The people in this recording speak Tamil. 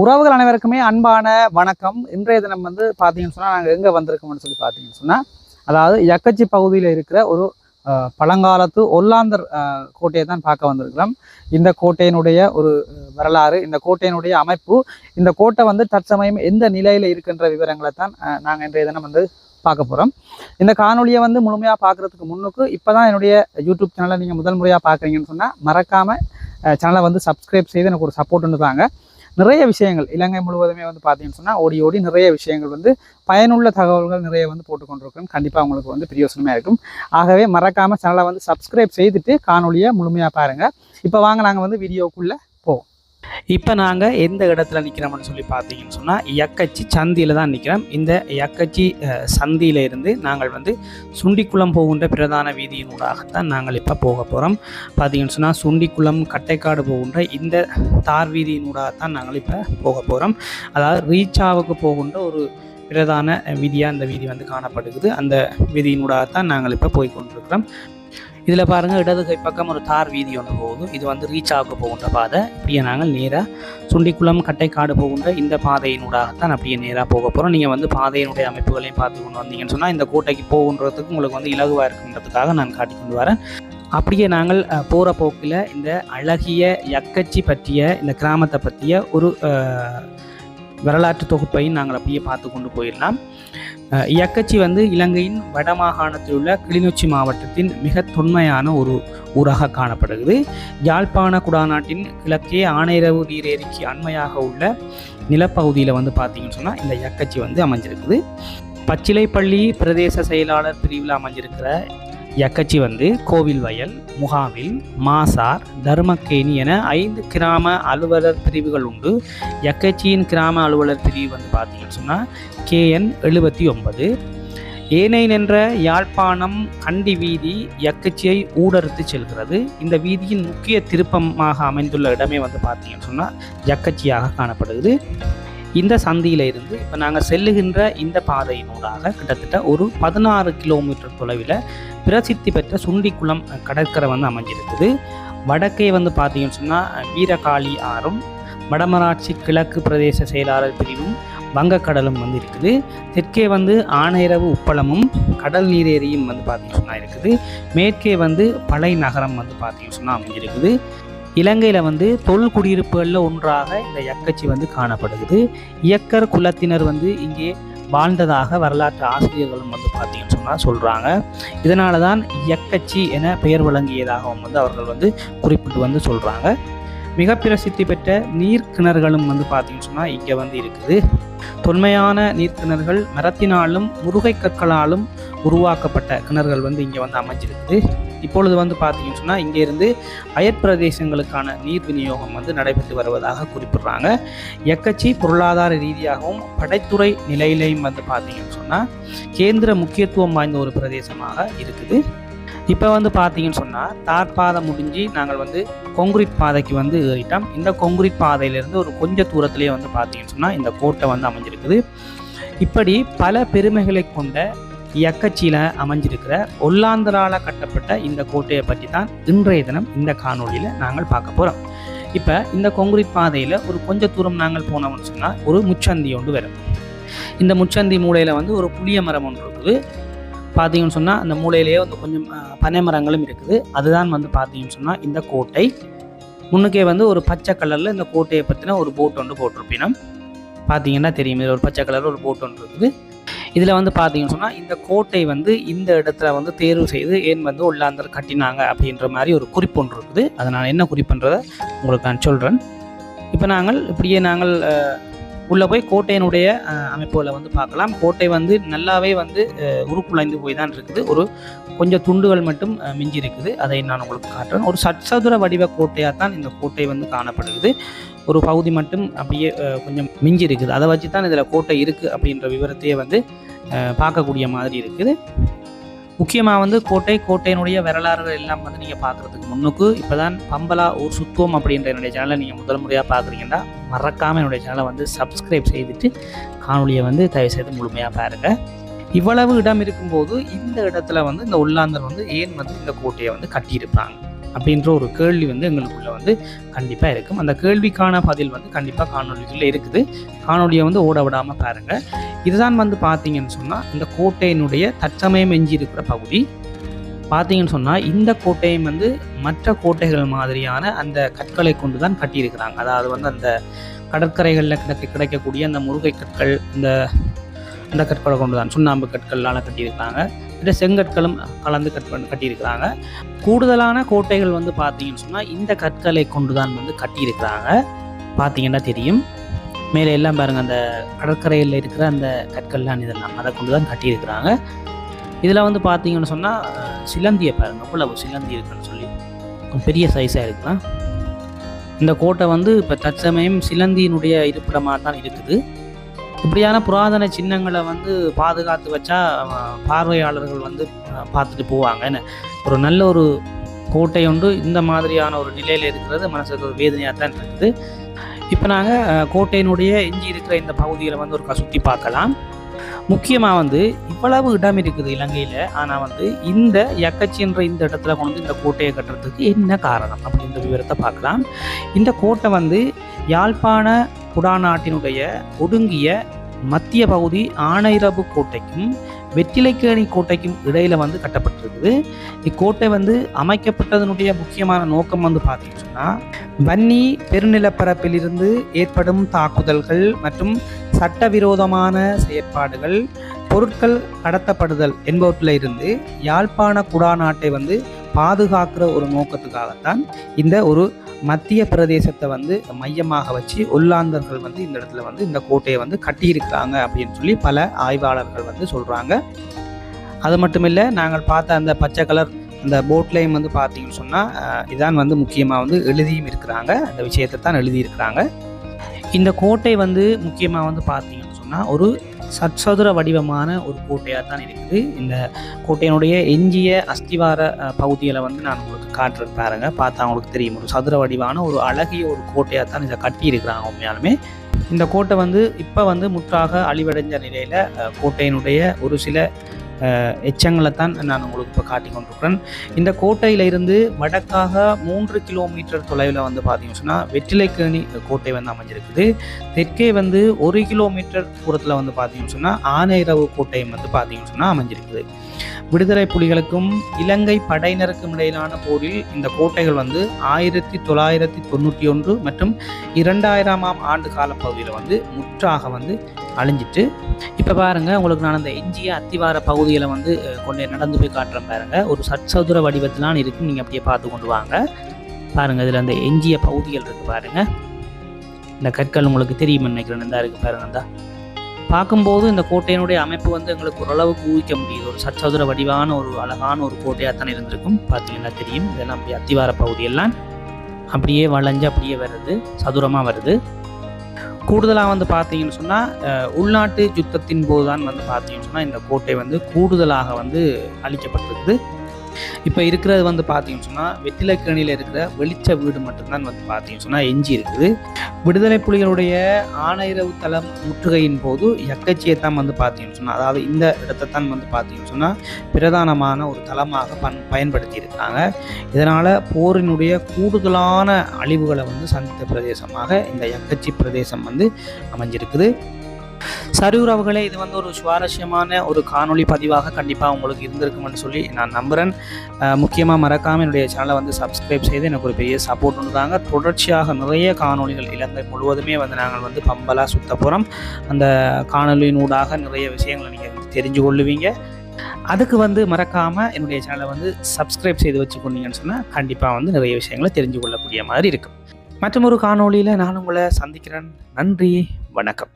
உறவுகள் அனைவருக்குமே அன்பான வணக்கம். இன்றைய தினம் வந்து பார்த்தீங்கன்னு சொன்னால் நாங்கள் எங்கே வந்திருக்கோம்னு சொல்லி பார்த்தீங்கன்னு சொன்னால் அதாவது யக்கச்சி பகுதியில் இருக்கிற ஒரு பழங்காலத்து ஒல்லாந்தர் கோட்டையை தான் பார்க்க வந்திருக்கிறோம். இந்த கோட்டையினுடைய ஒரு வரலாறு இந்த கோட்டையினுடைய அமைப்பு இந்த கோட்டை வந்து தற்சமயம் எந்த நிலையில் இருக்கின்ற விவரங்களை தான் நாங்கள் இன்றைய தினம் வந்து பார்க்க போகிறோம் இந்த காணொலியை வந்து முழுமையாக பார்க்குறதுக்கு முன்னுக்கு இப்போ தான் என்னுடைய யூடியூப் சேனலை நீங்கள் முதல் முறையாக பார்க்குறீங்கன்னு சொன்னால் மறக்காமல் சேனலை வந்து சப்ஸ்கிரைப் செய்து எனக்கு ஒரு சப்போர்ட் தாங்க. நிறைய விஷயங்கள். இலங்கை முழுவதுமே வந்து பார்த்தீங்கன்னு சொன்னால் ஓடி ஓடி நிறைய விஷயங்கள் வந்து பயனுள்ள தகவல்கள் நிறைய வந்து போட்டுக்கொண்டிருக்கிறோம். கண்டிப்பாக உங்களுக்கு வந்து பிரயோசனமாக இருக்கும். ஆகவே மறக்காமல் சேனலை வந்து சப்ஸ்கிரைப் செய்துட்டு காணொலியை முழுமையாக பாருங்கள் இப்போ வாங்க நாங்கள் வந்து வீடியோக்குள்ளே இப்போ நாங்கள் எந்த இடத்துல நிற்கிறோம்னு சொல்லி பார்த்தீங்கன்னு சொன்னால் எக்கச்சி சந்தியில் தான் நிற்கிறோம் இந்த எக்கச்சி சந்தியில் இருந்து நாங்கள் வந்து சுண்டிக்குளம் போகின்ற பிரதான வீதியினூடாகத்தான் நாங்கள் இப்போ போக போகிறோம் பார்த்தீங்கன்னு சொன்னால் சுண்டிக்குளம் கட்டைக்காடு போகின்ற இந்த தார் வீதியினூடாகத்தான் நாங்கள் இப்போ போக போகிறோம் அதாவது ரீச்சாவுக்கு போகின்ற ஒரு பிரதான வீதியாக அந்த வீதி வந்து காணப்படுகிறது. அந்த வீதியினூடாகத்தான் நாங்கள் இப்போ போய் கொண்டிருக்கிறோம். இதில் பாருங்கள் இடது கை பக்கம் ஒரு தார் வீதி ஒன்று போகுது. இது வந்து ரீச் ஆக போகின்ற பாதை. இப்படியே நாங்கள் நேராக சுண்டிக்குளம் கட்டைக்காடு போகின்ற இந்த பாதையினூடாகத்தான் அப்படியே நேராக போக போகிறோம் நீங்கள் வந்து பாதையினுடைய அமைப்புகளையும் பார்த்து கொண்டு வந்தீங்கன்னு சொன்னால் இந்த கோட்டைக்கு போகுன்றதுக்கு உங்களுக்கு வந்து இலகுவாக இருக்குன்றதுக்காக நான் காட்டி கொண்டு வரேன். அப்படியே நாங்கள் போகிற போக்கில் இந்த அழகிய யக்கச்சி பற்றிய இந்த கிராமத்தை பற்றிய ஒரு வரலாற்று தொகுப்பையும் நாங்கள் அப்படியே பார்த்து கொண்டு போயிடலாம். இயக்கச்சி வந்து இலங்கையின் வடமாகாணத்தில் உள்ள கிளிநொச்சி மாவட்டத்தின் மிக தொன்மையான ஒரு ஊராக காணப்படுகிறது. யாழ்ப்பாண குடாநாட்டின் கிழக்கே ஆனையரவு நீரேரிக்கு அண்மையாக உள்ள நிலப்பகுதியில் வந்து பார்த்தீங்கன்னு சொன்னால் இந்த இயக்கச்சி வந்து அமைஞ்சிருக்குது. பச்சிலைப்பள்ளி பிரதேச செயலாளர் பிரிவில் அமைஞ்சிருக்கிற யக்கச்சி வந்து கோவில் வயல் முகாமில் மாசார் தர்மக்கேணி என ஐந்து கிராம அலுவலர் பிரிவுகள் உண்டு. யக்கச்சியின் கிராம அலுவலர் பிரிவு வந்து பார்த்தீங்கன்னு சொன்னால் கேஎன் எழுபத்தி ஒன்பது. ஏனை நின்ற யாழ்ப்பாணம் கண்டி வீதி யக்கச்சியை ஊடறுத்து செல்கிறது. இந்த வீதியின் முக்கிய திருப்பமாக அமைந்துள்ள இடமே வந்து பார்த்தீங்கன்னு சொன்னால் யக்கச்சியாக காணப்படுகிறது. இந்த சந்தியில் இருந்து இப்போ நாங்கள் செல்லுகின்ற இந்த பாதையினூடாக கிட்டத்தட்ட ஒரு பதினாறு கிலோமீட்டர் தொலைவில் பிரசித்தி பெற்ற சுண்டிக்குளம் கடற்கரை வந்து அமைஞ்சிருக்குது. வடக்கே வந்து பார்த்தீங்கன்னு சொன்னால் வீரகாளி ஆறும் வடமராட்சி கிழக்கு பிரதேச செயலாளர் பிரிவும் வங்கக்கடலும் வந்து இருக்குது. தெற்கே வந்து ஆனையரவு உப்பளமும் கடல் நீரேரியும் வந்து பார்த்தீங்கன்னு சொன்னால் இருக்குது. மேற்கே வந்து பழை நகரம் வந்து பார்த்தீங்கன்னு சொன்னால் அமைஞ்சிருக்குது. இலங்கையில் வந்து தொல் குடியிருப்புகளில் ஒன்றாக இந்த யக்கச்சி வந்து காணப்படுகிறது. இயக்கர் குலத்தினர் வந்து இங்கே வாழ்ந்ததாக வரலாற்று ஆசிரியர்களும் வந்து பார்த்தீங்கன்னு சொன்னால் சொல்கிறாங்க இதனால தான் இயக்கச்சி என பெயர் வழங்கியதாகவும் வந்து அவர்கள் வந்து குறிப்பிட்டு வந்து சொல்கிறாங்க மிக பிரசித்தி பெற்ற நீர்க்கிணறுகளும் வந்து பார்த்தீங்கன்னு சொன்னால் இங்கே வந்து இருக்குது. தொன்மையான நீர்க்கிணறுகள் மரத்தினாலும் முருகை கற்களாலும் உருவாக்கப்பட்ட கிணறுகள் வந்து இங்கே வந்து அமைஞ்சிருக்குது. இப்பொழுது வந்து பார்த்தீங்கன்னு சொன்னால் இங்கேருந்து அயற்பிரதேசங்களுக்கான நீர் விநியோகம் வந்து நடைபெற்று வருவதாக குறிப்பிடுறாங்க. எக்கச்சி பொருளாதார ரீதியாகவும் படைத்துறை நிலையிலையும் வந்து பார்த்தீங்கன்னு சொன்னால் கேந்திர முக்கியத்துவம் வாய்ந்த ஒரு பிரதேசமாக இருக்குது. இப்போ வந்து பார்த்தீங்கன்னு சொன்னால் தார் பாதை முடிஞ்சு நாங்கள் வந்து கொங்குரிட் பாதைக்கு வந்து ஏறிட்டோம். இந்த கொங்குரிட் பாதையிலேருந்து ஒரு கொஞ்ச தூரத்துலேயே வந்து பார்த்தீங்கன்னு சொன்னால் இந்த கோட்டை வந்து அமைஞ்சிருக்குது. இப்படி பல பெருமைகளை கொண்ட இயக்கச்சியில் அமைஞ்சிருக்கிற ஒல்லாந்தரால் கட்டப்பட்ட இந்த கோட்டையை பற்றி தான் இன்றைய தினம் இந்த காணொளியில் நாங்கள் பார்க்க போகிறோம் இப்போ இந்த கொங்குரிட் பாதையில் ஒரு கொஞ்ச தூரம் நாங்கள் போனோம்னு சொன்னால் ஒரு முச்சந்தி ஒன்று வரும். இந்த முச்சந்தி மூலையில் வந்து ஒரு புளிய மரம் ஒன்று இருக்குது. பார்த்தீங்கன்னு சொன்னால் அந்த மூலையிலேயே வந்து கொஞ்சம் பனை மரங்களும் இருக்குது. அதுதான் வந்து பார்த்தீங்கன்னு சொன்னால் இந்த கோட்டை. முன்னுக்கே வந்து ஒரு பச்சை கலரில் இந்த கோட்டையை பற்றின ஒரு போட் ஒன்று போட்டிருப்பினோம் பார்த்தீங்கன்னா தெரியும் இதில் ஒரு பச்சை கலரில் ஒரு போட் ஒன்று இருக்குது. இதில் வந்து பார்த்தீங்கன்னு சொன்னால் இந்த கோட்டை வந்து இந்த இடத்துல வந்து தேர்வு செய்து ஏன் வந்து உள்ளாந்தர் கட்டினாங்க அப்படின்ற மாதிரி ஒரு குறிப்பு ஒன்று இருக்குது. அதை நான் என்ன குறிப்புன்றதை உங்களுக்கு நான் சொல்கிறேன் இப்போ நாங்கள் இப்படியே நாங்கள் உள்ளே போய் கோட்டையினுடைய அமைப்புகளை வந்து பார்க்கலாம். கோட்டை வந்து நல்லாவே வந்து உருக்குலைந்து போய் தான் இருக்குது. ஒரு கொஞ்சம் துண்டுகள் மட்டும் மிஞ்சி இருக்குது அதை நான் உங்களுக்கு காட்டுறேன். ஒரு சட்சதுர வடிவ கோட்டையாக தான் இந்த கோட்டை வந்து காணப்படுகிறது. ஒரு பகுதி மட்டும் அப்படியே கொஞ்சம் மிஞ்சி இருக்குது அதை வச்சு தான் இதில் கோட்டை இருக்குது அப்படின்ற விவரத்தையே வந்து பார்க்கக்கூடிய மாதிரி இருக்குது. முக்கியமாக வந்து கோட்டை கோட்டையினுடைய வரலாறுகள் எல்லாம் வந்து நீங்கள் பார்க்குறதுக்கு முன்னுக்கு இப்போ தான் பம்பலா ஊர் சுத்துவம் அப்படின்ற என்னுடைய சேனலை நீங்கள் முதல் முறையாக பார்க்குறீங்கன்னா மறக்காமல் என்னுடைய சேனலை வந்து சப்ஸ்கிரைப் செய்துட்டு காணொலியை வந்து தயவுசெய்து முழுமையாக பாருங்கள் இவ்வளவு இடம் இருக்கும்போது இந்த இடத்துல வந்து இந்த உள்ளாந்தர் வந்து ஏன் வந்து இந்த கோட்டையை வந்து கட்டியிருப்பாங்க? அப்படின்ற ஒரு கேள்வி வந்து எங்களுக்குள்ள வந்து கண்டிப்பாக இருக்கும். அந்த கேள்விக்கான பதில் வந்து கண்டிப்பாக காணொலிகளில் இருக்குது. காணொலியை வந்து ஓட விடாமல் பாருங்கள் இதுதான் வந்து பார்த்தீங்கன்னு சொன்னால் இந்த கோட்டையினுடைய தற்சமயம் எஞ்சி இருக்கிற பகுதி. பார்த்தீங்கன்னு சொன்னால் இந்த கோட்டையும் வந்து மற்ற கோட்டைகள் மாதிரியான அந்த கற்களை கொண்டு தான் கட்டியிருக்கிறாங்க. அதாவது வந்து அந்த கடற்கரைகளில் கிடைக்க கிடைக்கக்கூடிய அந்த முருகை கற்கள் இந்த அந்த கற்களை கொண்டு தான் சுண்ணாம்பு கற்களால் கட்டியிருக்கிறாங்க. இந்த செங்கற்களும் கலந்து கட் பண்ணி கட்டியிருக்கிறாங்க. கூடுதலான கோட்டைகள் வந்து பார்த்தீங்கன்னு சொன்னால் இந்த கற்களை கொண்டு தான் வந்து கட்டியிருக்கிறாங்க. பார்த்தீங்கன்னா தெரியும். மேலே எல்லாம் பாருங்கள் அந்த கடற்கரையில் இருக்கிற அந்த கற்கள்லாம் இதெல்லாம் அதை கொண்டு தான் கட்டியிருக்கிறாங்க. இதில் வந்து பார்த்தீங்கன்னு சொன்னால் சிலந்தியை பாருங்கள் எவ்வளவு சிலந்தி இருக்குன்னு சொல்லி. பெரிய சைஸாக இருக்குதான் இந்த கோட்டை வந்து இப்போ தற்சமயம் சிலந்தியினுடைய இருப்பிடமாக தான் இருக்குது. இப்படியான புராதன சின்னங்களை வந்து பாதுகாத்து வச்சா பார்வையாளர்கள் வந்து பார்த்துட்டு போவாங்கன்னு ஒரு நல்ல ஒரு கோட்டை ஒன்று இந்த மாதிரியான ஒரு நிலையில் இருக்கிறது மனசுக்கு ஒரு வேதனையாக தான் இருக்குது. இப்போ நாங்கள் கோட்டையினுடைய எஞ்சி இருக்கிற இந்த பகுதியில் வந்து ஒரு சுற்றி பார்க்கலாம். முக்கியமாக வந்து இவ்வளவு இடம் இருக்குது இலங்கையில். ஆனால் வந்து இந்த எக்கச்சின்ற இந்த இடத்துல கொண்டு வந்து இந்த கோட்டையை கட்டுறதுக்கு என்ன காரணம்? அப்படின்ற விவரத்தை பார்க்கலாம். இந்த கோட்டை வந்து யாழ்ப்பாண குடாநாட்டினுடைய ஒடுங்கிய மத்திய பகுதி ஆனைரபு கோட்டைக்கும் வெற்றிலைக்கேணி கோட்டைக்கும் இடையில் வந்து கட்டப்பட்டிருக்குது. இக்கோட்டை வந்து அமைக்கப்பட்டதனுடைய முக்கியமான நோக்கம் வந்து பார்த்தீங்கன்னா வன்னி பெருநிலப்பரப்பிலிருந்து ஏற்படும் தாக்குதல்கள் மற்றும் சட்டவிரோதமான செயற்பாடுகள் பொருட்கள் கடத்தப்படுதல் என்பவற்றில் இருந்து யாழ்ப்பாண குடாநாட்டை வந்து பாதுகாக்கிற ஒரு நோக்கத்துக்காகத்தான் இந்த ஒரு மத்திய பிரதேசத்தை வந்து மையமாக வச்சு ஒல்லாந்தர்கள் வந்து இந்த இடத்துல வந்து இந்த கோட்டையை வந்து கட்டியிருக்கிறாங்க அப்படின்னு சொல்லி பல ஆய்வாளர்கள் வந்து சொல்கிறாங்க அது மட்டும் இல்லை நாங்கள் பார்த்த அந்த பச்சை கலர் அந்த போட்லேயும் வந்து பார்த்தீங்கன்னு சொன்னால் இதான் வந்து முக்கியமாக வந்து எழுதியும் இருக்கிறாங்க. அந்த விஷயத்தை தான் எழுதியிருக்கிறாங்க. இந்த கோட்டை வந்து முக்கியமாக வந்து பார்த்தீங்கன்னு சொன்னால் ஒரு சற்சதுர வடிவமான ஒரு கோட்டையாக தான் இருக்குது. இந்த கோட்டையினுடைய எஞ்சிய அஸ்திவார பகுதியில் வந்து நான் உங்களுக்கு காட்டுறது பாருங்க. பார்த்தா உங்களுக்கு தெரியும். ஒரு சதுர வடிவான ஒரு அழகிய ஒரு கோட்டையாக தான் இதை கட்டியிருக்கிறாங்க உண்மையாலுமே. இந்த கோட்டை வந்து இப்போ வந்து முற்றாக அழிவடைஞ்ச நிலையில் கோட்டையினுடைய ஒரு சில எச்சங்களை தான் நான் உங்களுக்கு இப்போ காட்டி கொண்டிருக்கிறேன் இந்த கோட்டையில இருந்து வடக்காக மூன்று கிலோமீட்டர் தொலைவில் வந்து பார்த்தீங்கன்னு சொன்னால் வெற்றிலைக்கேணி கோட்டை வந்து அமைஞ்சிருக்குது. தெற்கே வந்து ஒரு கிலோமீட்டர் தூரத்தில் வந்து பார்த்தீங்கன்னு சொன்னால் ஆனைரவு கோட்டையும் வந்து பார்த்தீங்கன்னு சொன்னால் அமைஞ்சிருக்குது. விடுதலை புலிகளுக்கும் இலங்கை படையினருக்கும் இடையிலான போரில் இந்த கோட்டைகள் வந்து ஆயிரத்தி தொள்ளாயிரத்தி தொண்ணூற்றி ஒன்று மற்றும் இரண்டாயிரமாம் ஆண்டு கால பகுதியில் வந்து முற்றாக வந்து அழிஞ்சிட்டு இப்போ பாருங்கள் உங்களுக்கு நான் அந்த எஞ்சிய அத்திவார பகுதியில் வந்து கொண்டு நடந்து போய் காட்டுறேன் பாருங்கள் ஒரு சற்சதுர வடிவத்திலான இருக்குது நீங்கள் அப்படியே பார்த்து கொண்டு வாங்க. பாருங்கள் இதில் அந்த எஞ்சிய பகுதிகள் இருக்குது பாருங்கள் இந்த கற்கள் உங்களுக்கு தெரியும்னு நினைக்கிறேன் இருக்குது இருக்கு பாருங்க இந்த. பார்க்கும்போது இந்த கோட்டையினுடைய அமைப்பு வந்து எங்களுக்கு ஓரளவுக்கு ஊகிக்க முடியுது. ஒரு சற்சதுர வடிவான ஒரு அழகான ஒரு கோட்டையாக தான் இருந்திருக்கும். பார்த்தீங்கன்னா தெரியும். இதெல்லாம் அப்படியே அத்திவார பகுதியெல்லாம் அப்படியே வளைஞ்சு அப்படியே வருது சதுரமாக வருது. கூடுதலாக வந்து பார்த்தீங்கன்னு சொன்னால் உள்நாட்டு யுத்தத்தின் போது தான் வந்து பார்த்தீங்கன்னு சொன்னால் இந்த கோட்டை வந்து கூடுதலாக வந்து அழிக்கப்பட்டிருக்குது. இப்போ இருக்கிறது வந்து பார்த்தீங்கன்னு சொன்னால் வெற்றிலைக்கணியில் இருக்கிற வெளிச்ச வீடு மட்டும்தான் வந்து பார்த்தீங்கன்னு சொன்னால் எஞ்சி இருக்குது. விடுதலை புலிகளுடைய ஆணையரவு தளம் முற்றுகையின் போது எக்கச்சியை தான் வந்து பார்த்தீங்கன்னு சொன்னால் அதாவது இந்த இடத்தை தான் வந்து பார்த்தீங்கன்னு சொன்னால் பிரதானமான ஒரு தளமாக பன் பயன்படுத்தியிருக்காங்க. இதனால் போரினுடைய கூடுதலான அழிவுகளை வந்து சந்தித்த பிரதேசமாக இந்த எக்கச்சி பிரதேசம் வந்து அமைஞ்சிருக்குது. சரி உறவுகளே இது வந்து ஒரு சுவாரஸ்யமான ஒரு காணொளி பதிவாக கண்டிப்பாக உங்களுக்கு இருந்திருக்கும்னு சொல்லி நான் நம்புகிறேன் முக்கியமாக மறக்காமல் என்னுடைய சேனலை வந்து சப்ஸ்கிரைப் செய்து எனக்கு ஒரு பெரிய சப்போர்ட் பண்ணுறாங்க தொடர்ச்சியாக நிறைய காணொளிகள் இலங்கை முழுவதுமே வந்து நாங்கள் வந்து பம்பலாக சுத்த போகிறோம் அந்த காணொலியினூடாக நிறைய விஷயங்களை நீங்கள் தெரிஞ்சு கொள்ளுவீங்க. அதுக்கு வந்து மறக்காமல் என்னுடைய சேனலை வந்து சப்ஸ்கிரைப் செய்து வச்சுக்கொண்டீங்கன்னு சொன்னால் கண்டிப்பாக வந்து நிறைய விஷயங்களை தெரிஞ்சு கொள்ளக்கூடிய மாதிரி இருக்கும். மற்றும் ஒரு காணொளியில் நான் உங்களை சந்திக்கிறேன். நன்றி வணக்கம்.